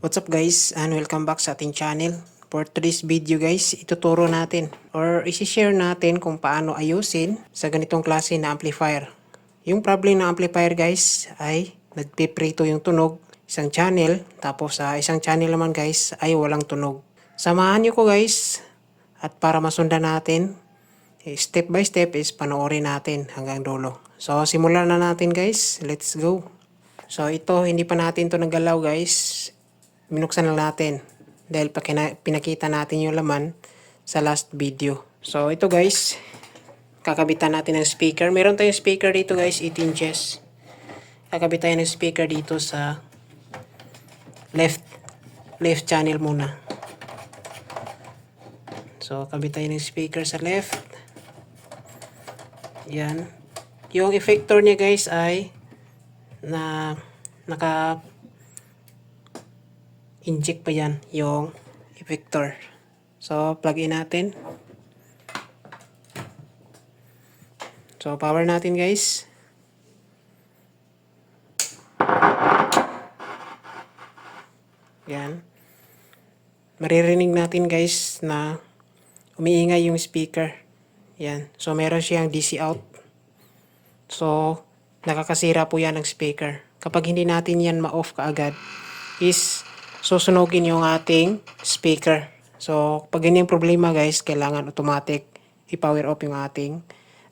What's up guys and welcome back sa ating channel. For today's video guys, ituturo natin or isi-share natin kung paano ayusin sa ganitong klase na amplifier. Yung problem ng amplifier guys ay nagpiprito yung tunog isang channel tapos sa isang channel naman guys ay walang tunog. Samahan niyo ko guys at para masundan natin eh, step by step is panoorin natin hanggang dulo. So simulan na natin guys. Let's go. So ito hindi pa natin to nagalaw guys minuksan lang natin dahil pinakita natin yung laman sa last video. So ito guys, kakabitan natin ng speaker. Meron tayong speaker dito guys, 18 inches. Kakabit tayo ng speaker dito sa left left channel muna. So kabit tayo ng speaker sa left. Yan. Yung effector niya guys ay na naka inject pa yan yung effector. So, plug in natin. So, power natin guys. Yan. Maririnig natin guys na umiingay yung speaker. Yan. So, meron siyang DC out. So, nakakasira po yan ng speaker. Kapag hindi natin yan ma-off kaagad, is susunugin yung ating speaker. So, pag ganyan problema guys, kailangan automatic i-power off yung ating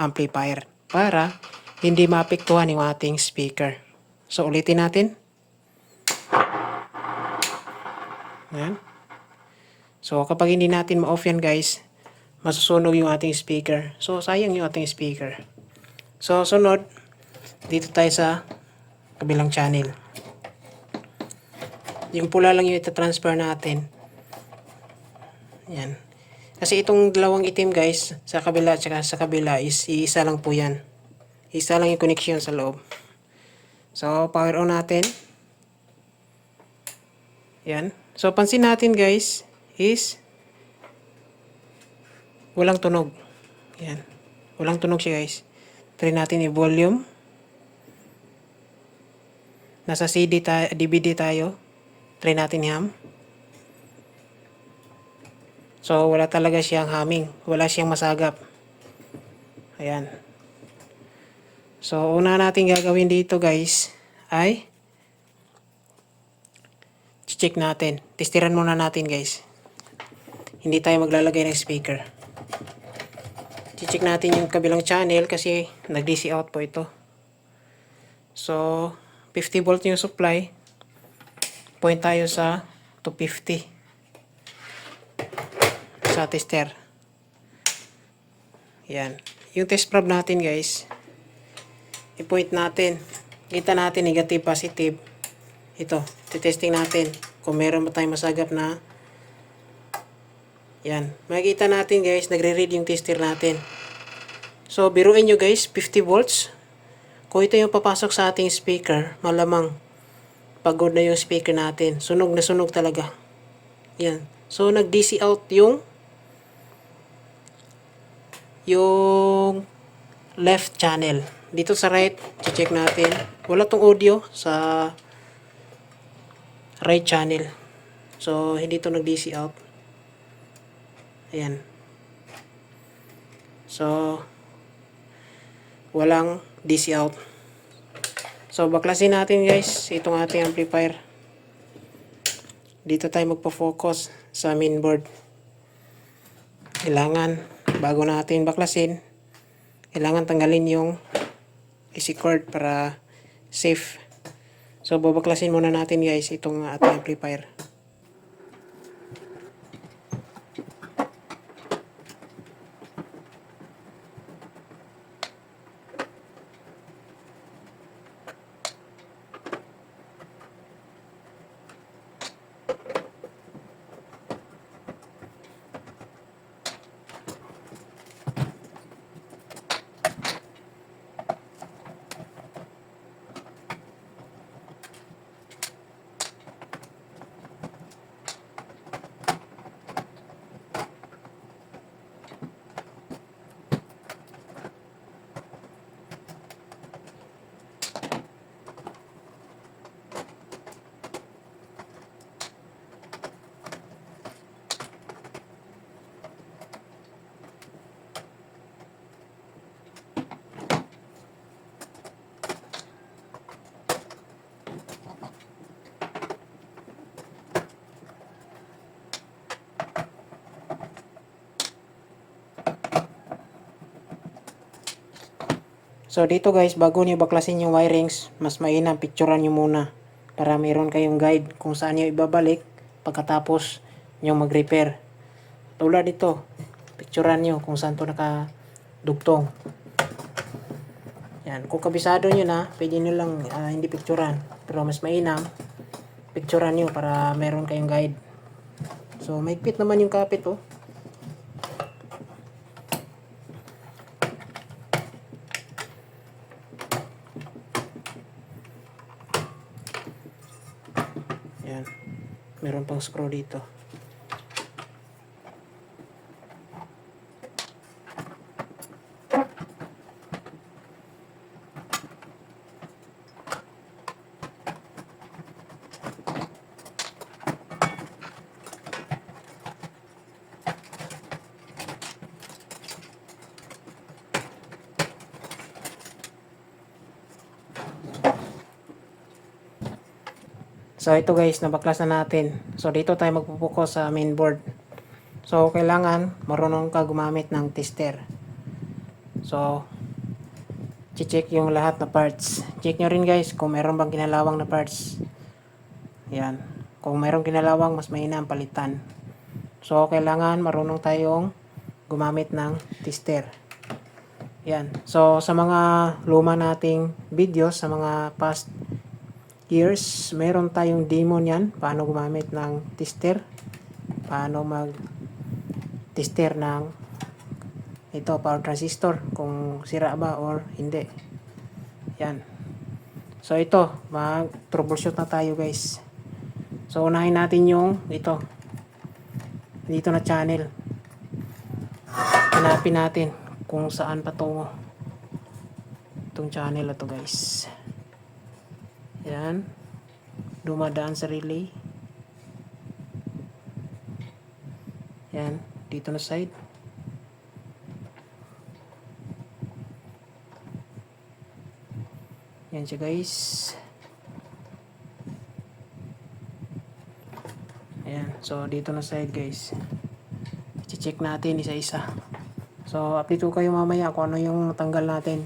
amplifier para hindi maapektuhan yung ating speaker. So, ulitin natin. Yan. So, kapag hindi natin ma-off yan guys, masusunog yung ating speaker. So, sayang yung ating speaker. So, sunod, dito tayo sa kabilang channel. Yung pula lang yung itatransfer natin. Yan. Kasi itong dalawang itim guys, sa kabila at sa kabila is iisa lang po yan. Isa lang yung connection sa loob. So, power on natin. Yan. So, pansin natin guys, is walang tunog. Yan. Walang tunog siya guys. Try natin i-volume. Nasa CD tayo, DVD tayo. Try natin i-hum. So, wala talaga siyang humming. Wala siyang masagap. Ayan. So, una natin gagawin dito guys ay check natin. Testiran muna natin guys. Hindi tayo maglalagay ng speaker. Check natin yung kabilang channel kasi nag-DC out po ito. So, 50 volt yung supply. Point tayo sa 250 sa tester. Yan. Yung test probe natin guys, i-point natin. Kita natin negative, positive. Ito, titesting natin kung meron ba tayong masagap na yan. Makikita natin guys, nagre-read yung tester natin. So, biruin nyo guys, 50 volts. Kung ito yung papasok sa ating speaker, malamang pagod na yung speaker natin. Sunog na sunog talaga. Yan. So, nag-DC out yung yung left channel. Dito sa right, check natin. Wala tong audio sa right channel. So, hindi to nag-DC out. Ayan. So, walang DC out. So, baklasin natin guys itong ating amplifier. Dito tayo magpo-focus sa mainboard. Kailangan, bago natin baklasin, kailangan tanggalin yung AC cord para safe. So, babaklasin muna natin guys itong ating amplifier. So dito guys, bago niyo baklasin yung wirings, mas mainam picturean niyo muna para meron kayong guide kung saan niyo ibabalik pagkatapos niyo mag-repair. Tulad dito, picturean niyo kung saan to nakadugtong. Yan, kung kabisado niyo na, pwede niyo lang ah, hindi picturean. Pero mas mainam, picturean niyo para meron kayong guide. So, maigpit naman yung kapit oh. Yan. Screw dito. So ito guys, nabaklas na natin. So dito tayo magpupuko sa mainboard. So kailangan marunong ka gumamit ng tester. So check yung lahat na parts. Check nyo rin guys kung meron bang kinalawang na parts. Yan. Kung mayroong kinalawang, mas mainam palitan. So kailangan marunong tayong gumamit ng tester. Yan. So sa mga luma nating videos, sa mga past years, meron tayong demo niyan, paano gumamit ng tester, paano mag tester ng ito, power transistor, kung sira ba or hindi. Yan. So ito, mag troubleshoot na tayo guys. So unahin natin yung ito. Dito na channel. Hanapin natin kung saan patungo. Itong channel na to guys. Yan. Dumadaan sa relay. Yan. Dito na side. Yan siya guys. Ayan. So, dito na side guys. I-check natin isa-isa. So, update ko kayo mamaya kung ano yung natanggal natin.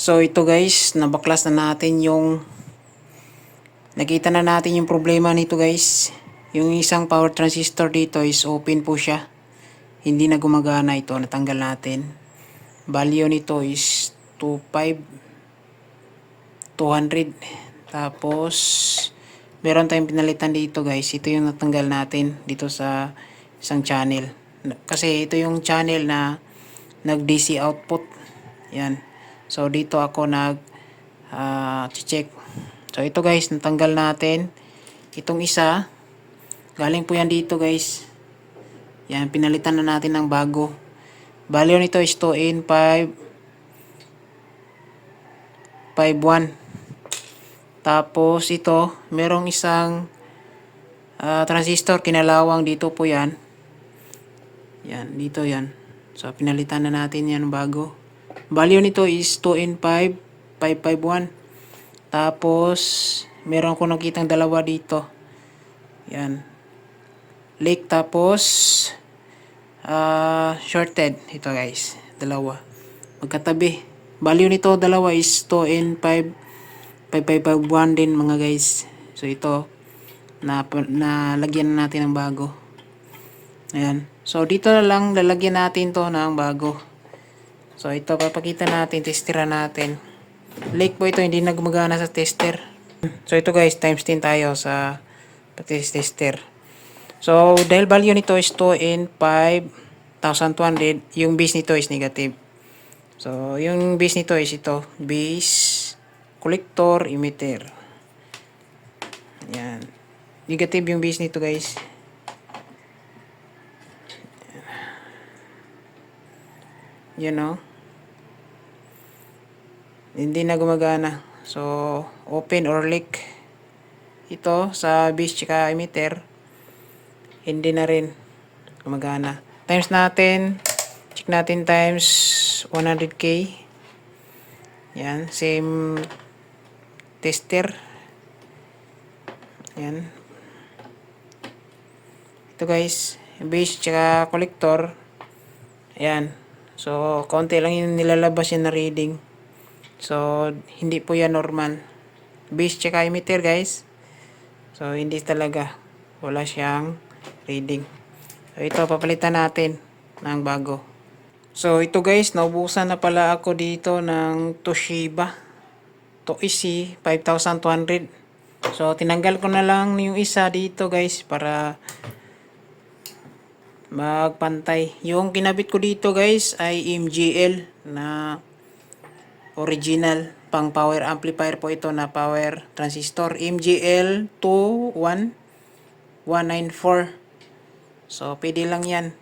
So ito guys, nabaklas na natin yung nakita na natin yung problema nito guys. Yung isang power transistor dito is open po siya. Hindi na gumagana ito, natanggal natin. Value nito is 25 200. Tapos meron tayong pinalitan dito guys. Ito yung natanggal natin dito sa isang channel. Kasi ito yung channel na nag DC output. Yan. So dito ako nag ah, check. So ito guys, natanggal natin. Itong isa, galing po yan dito guys. Yan, pinalitan na natin ng bago. Value nito is 2 in 5 5.1 tapos ito, merong isang ah, transistor kinalawang dito po yan. Yan, dito yan. So, pinalitan na natin yan bago. Value nito is 2 in 5, 551. Tapos, meron ko nakitang dalawa dito. Yan. Lake tapos, ah shorted. Ito guys, dalawa. Magkatabi. Value nito dalawa is 2 in 5, 5551 din mga guys. So ito na nalagyan na natin ng bago. Ayan. So dito na lang lalagyan natin to ng bago. So ito papakita natin, testera natin. Lake po ito hindi na gumagana sa tester. So ito guys, times 10 tayo sa test tester. So dahil value nito is 2 in 5,200, yung base nito is negative. So yung base nito is ito, base collector emitter. Yan. Negative yung base nito guys. Yan o. Hindi na gumagana. So, open or leak. Ito sa base tsaka emitter. Hindi na rin gumagana. Times natin. Check natin times 100k. Yan. Same tester. Yan. Ito guys, base tsaka collector. Ayan. So, konti lang yung nilalabas yan na reading. So, hindi po yan normal. Base tsaka emitter guys. So, hindi talaga. Wala siyang reading. So, ito papalitan natin ng bago. So, ito guys, naubusan na pala ako dito ng Toshiba. To isi 5,200. So, tinanggal ko na lang yung isa dito guys para magpantay. Yung kinabit ko dito guys ay MGL na original pang power amplifier po ito na power transistor MGL 21194. So, pwede lang yan.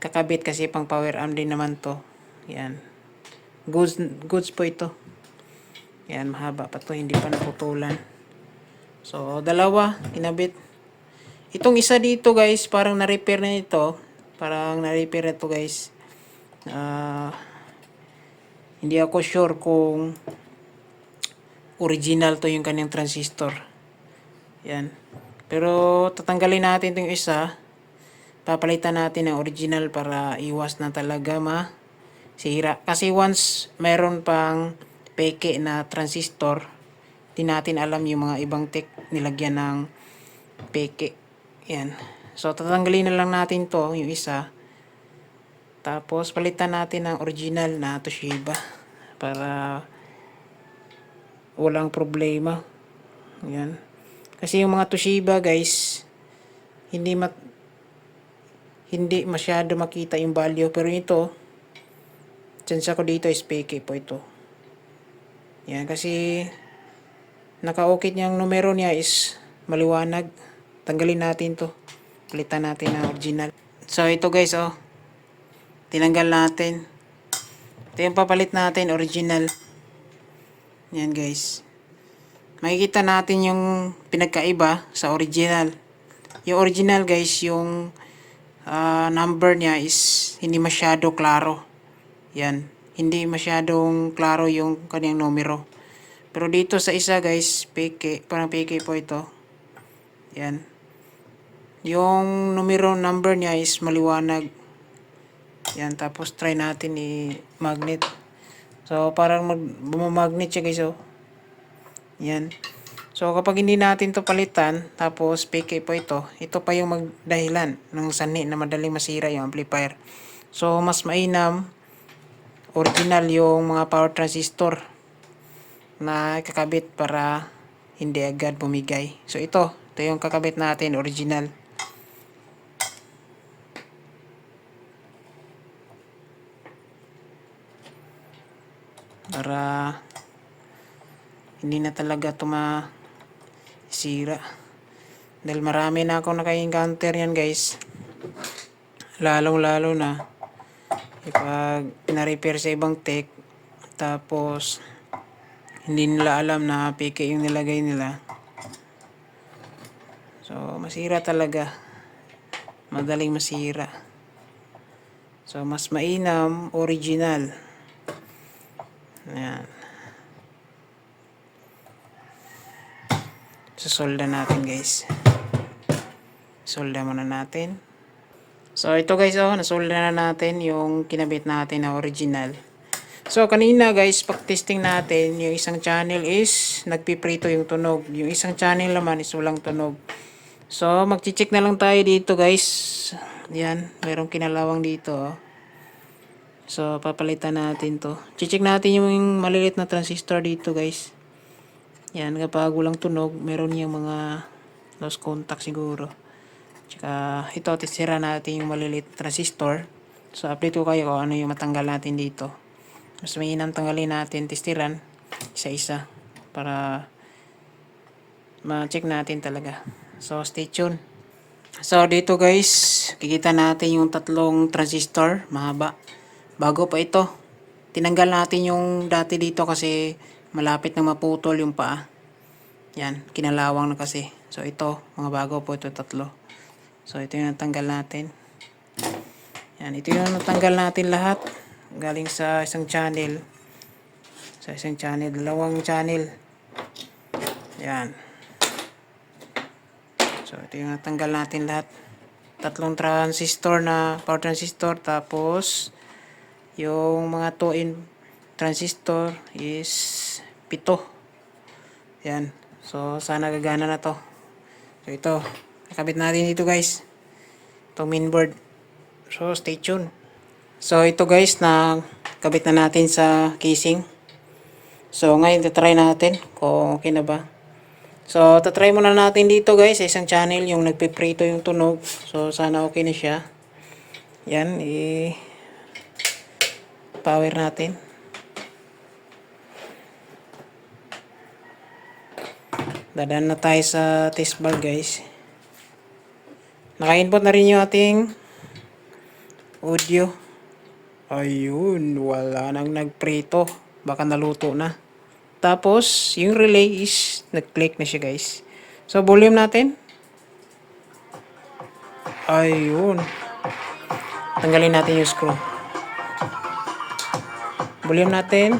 Kakabit kasi pang power amp din naman to. Yan. Goods, goods po ito. Yan, mahaba pa to. Hindi pa naputulan. So, dalawa, kinabit. Itong isa dito guys, parang na-repair na ito. Parang na-repair na ito guys. Ah, hindi ako sure kung original to yung kanyang transistor. Yan. Pero tatanggalin natin itong isa. Papalitan natin ng original para iwas na talaga ma sira. Kasi once mayroon pang peke na transistor, di natin alam yung mga ibang tech nilagyan ng peke. Yan. So, tatanggalin na lang natin to, yung isa. Tapos, palitan natin ng original na Toshiba. Para walang problema. Yan. Kasi yung mga Toshiba, guys, hindi mat hindi masyado makita yung value. Pero ito, chance ko dito is peke po ito. Yan, kasi naka-okit niyang numero niya is maliwanag. Tanggalin natin to. Palitan natin ng original. So, ito guys, oh. Tinanggal natin. Ito yung papalit natin, original. Yan guys. Makikita natin yung pinagkaiba sa original. Yung original guys, yung ah, number niya is hindi masyado klaro. Yan. Hindi masyadong klaro yung kanyang numero. Pero dito sa isa guys, peke, parang peke po ito. Yan. Yung numero number niya is maliwanag. Yan, tapos try natin i-magnet. So, parang mag, bumamagnet siya guys, oh. Yan. So, kapag hindi natin to palitan, tapos PK po ito, ito pa yung magdahilan ng sanhi na madaling masira yung amplifier. So, mas mainam, original yung mga power transistor na kakabit para hindi agad bumigay. So, ito, ito yung kakabit natin, original. Para hindi na talaga ito masira. Dahil marami na akong naka-encounter yan guys. Lalong lalo na kapag na-repair sa ibang tech tapos hindi nila alam na PK yung nilagay nila. So masira talaga. Madaling masira. So mas mainam original. Ayan. Susolda natin guys. Solda muna natin. So ito guys oh, nasolda na natin yung kinabit natin na original. So kanina guys, pag testing natin, yung isang channel is nagpiprito yung tunog. Yung isang channel naman is walang tunog. So magchi-check na lang tayo dito guys. Yan, merong kinalawang dito oh. So papalitan natin to. Check natin yung malilit na transistor dito guys. Yan, kapag walang tunog, meron yung mga lost contact siguro. Tsaka ito, tisira natin yung malilit transistor. So, update ko kayo kung ano yung matanggal natin dito. Mas mainam tanggalin natin, testiran, isa-isa. Para ma-check natin talaga. So, stay tuned. So, dito guys, kikita natin yung tatlong transistor, mahaba. Bago pa ito, tinanggal natin yung dati dito kasi malapit na maputol yung paa. Yan, kinalawang na kasi. So, ito, mga bago po ito, tatlo. So, ito yung natanggal natin. Yan, ito yung natanggal natin lahat. Galing sa isang channel. Sa isang channel, dalawang channel. Yan. So, ito yung natanggal natin lahat. Tatlong transistor na power transistor. Tapos, yung mga 2 in transistor is pito. Yan. So, sana gagana na to. So, ito. Nakabit natin dito guys. Itong mainboard. So, stay tuned. So, ito guys na kabit na natin sa casing. So, ngayon try natin kung okay na ba. So, tatry muna natin dito guys sa isang channel yung nagpiprito yung tunog. So, sana okay na siya. Yan, i power natin. Dadaan na tayo sa test bar guys. Naka-input na rin yung ating audio. Ayun, wala nang nagprito. Baka naluto na. Tapos, yung relay is nag-click na siya guys. So, volume natin. Ayun. Tanggalin natin yung screw. Volume natin.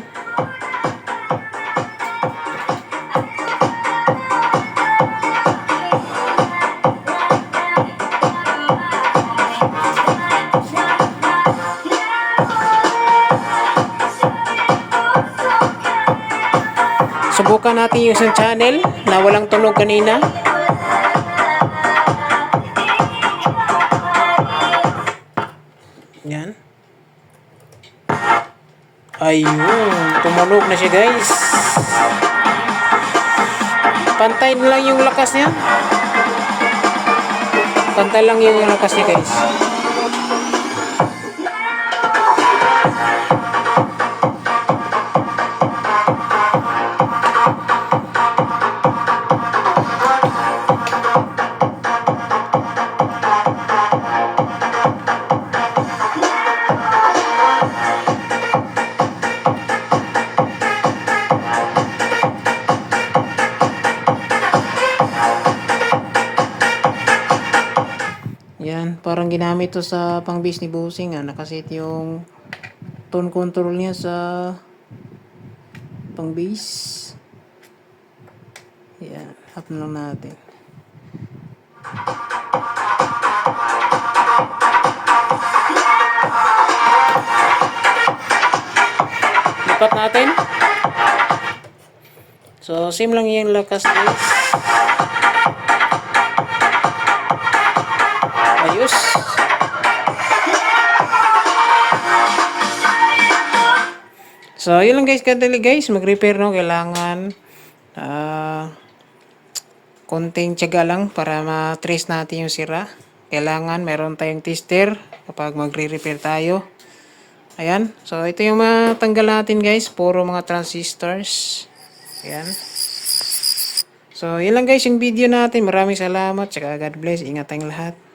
Subukan natin yung isang channel na walang tunog kanina. Ayun, tumunog na siya guys. Pantay lang yung lakas niya. Pantay lang yung lakas niya guys. Parang ginamit to sa pang bass ni Bossing ah. Nakaset yung tone control niya sa pang bass. Yan, up na lang natin. lipat natin. So, same lang yung lakas guys. Ayos. So, yun lang guys, kadali guys. Mag-repair no, kailangan ah konting tiyaga lang para ma-trace natin yung sira. Kailangan meron tayong tester kapag magre-repair tayo. Ayan. So, ito yung matanggal natin guys. Puro mga transistors. Ayan. So, yun lang guys yung video natin. Maraming salamat. Tsaka God bless. Ingat tayong lahat.